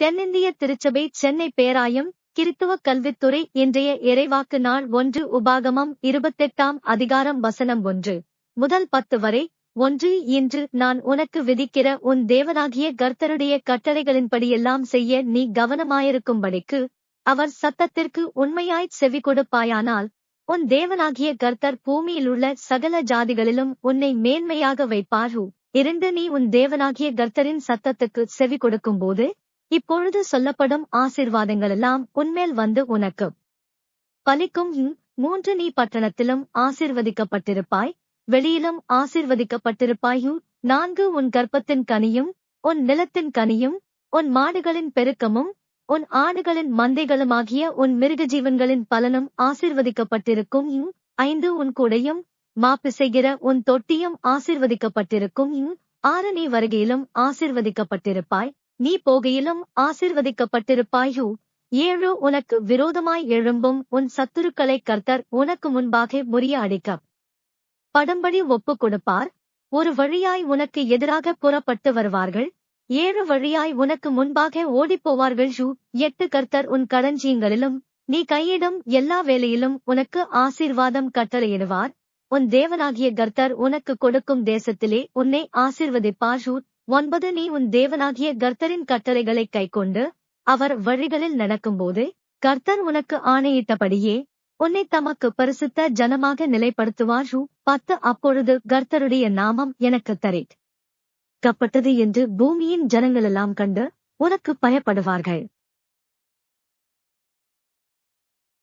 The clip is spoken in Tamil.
தென்னிந்திய திருச்சபை சென்னை பேராயம் கிறித்துவ கல்வித்துறை இன்றைய இறைவாக்கு நாள் ஒன்று உபாகமம் இருபத்தெட்டாம் அதிகாரம் வசனம் ஒன்று. முதல் பத்து வரை ஒன்று இன்று நான் உனக்கு விதிக்கிற உன் தேவனாகிய கர்த்தருடைய கட்டளைகளின்படியெல்லாம் செய்ய நீ கவனமாயிருக்கும்படிக்கு அவர் சத்தத்திற்கு உண்மையாய்ச் செவி கொடுப்பாயானால் உன் தேவனாகிய கர்த்தர் பூமியிலுள்ள சகல ஜாதிகளிலும் உன்னை மேன்மையாக வைப்பாரு. இரண்டு நீ உன் தேவனாகிய கர்த்தரின் சத்தத்துக்கு செவி கொடுக்கும்போது இப்பொழுது சொல்லப்படும் ஆசிர்வாதங்களெல்லாம் உன்மேல் வந்து உனக்கு. பலிக்கும் மூன்று நீ பட்டணத்திலும் ஆசிர்வதிக்கப்பட்டிருப்பாய். வெளியிலும் ஆசீர்வதிக்கப்பட்டிருப்பாயு. நான்கு உன் கர்ப்பத்தின் கனியும் உன் நிலத்தின் கனியும் உன் மாடுகளின் பெருக்கமும் உன் ஆடுகளின் மந்தைகளுமாகிய உன் மிருக ஜீவன்களின் பலனும் ஆசிர்வதிக்கப்பட்டிருக்கும் ஐந்து உன் கூடையும் மாப்பு செய்கிற உன் தொட்டியும் ஆசிர்வதிக்கப்பட்டிருக்கும் ஆறு நீ வருகையிலும் ஆசிர்வதிக்கப்பட்டிருப்பாய். நீ போகையிலும் ஆசீர்வதிக்கப்பட்டிருப்பாயு? ஏழு உனக்கு விரோதமாய் எழும்பும் உன் சத்துருக்களை கர்த்தர் உனக்கு முன்பாக முறிய அடிக்க படம்படி ஒப்புக் கொடுப்பார். ஒரு வழியாய் உனக்கு எதிராக புறப்பட்டு வருவார்கள். ஏழு வழியாய் உனக்கு முன்பாக ஓடிப்போவார்கள். ஷூ எட்டு கர்த்தர் உன் கடஞ்சியங்களிலும் நீ கையிடும் எல்லா வேலையிலும் உனக்கு ஆசீர்வாதம் கட்டளையிடுவார். உன் தேவனாகிய கர்த்தர் உனக்கு கொடுக்கும் தேசத்திலே உன்னை ஆசீர்வதிப்பார். ஷூ ஒன்பது நீ உன் தேவனாகிய கர்த்தரின் கட்டளைகளை கைக்கொண்டு அவர் வழிகளில் நடக்கும்போது கர்த்தர் உனக்கு ஆணையிட்டபடியே உன்னை தமக்கு பரிசுத்த ஜனமாக நிலைப்படுத்துவார். ஷூ பத்து அப்பொழுது கர்த்தருடைய நாமம் எனக்கு தரேட். கப்பட்டது என்று பூமியின் ஜனங்களெல்லாம் கண்டு உனக்கு பயப்படுவார்கள்.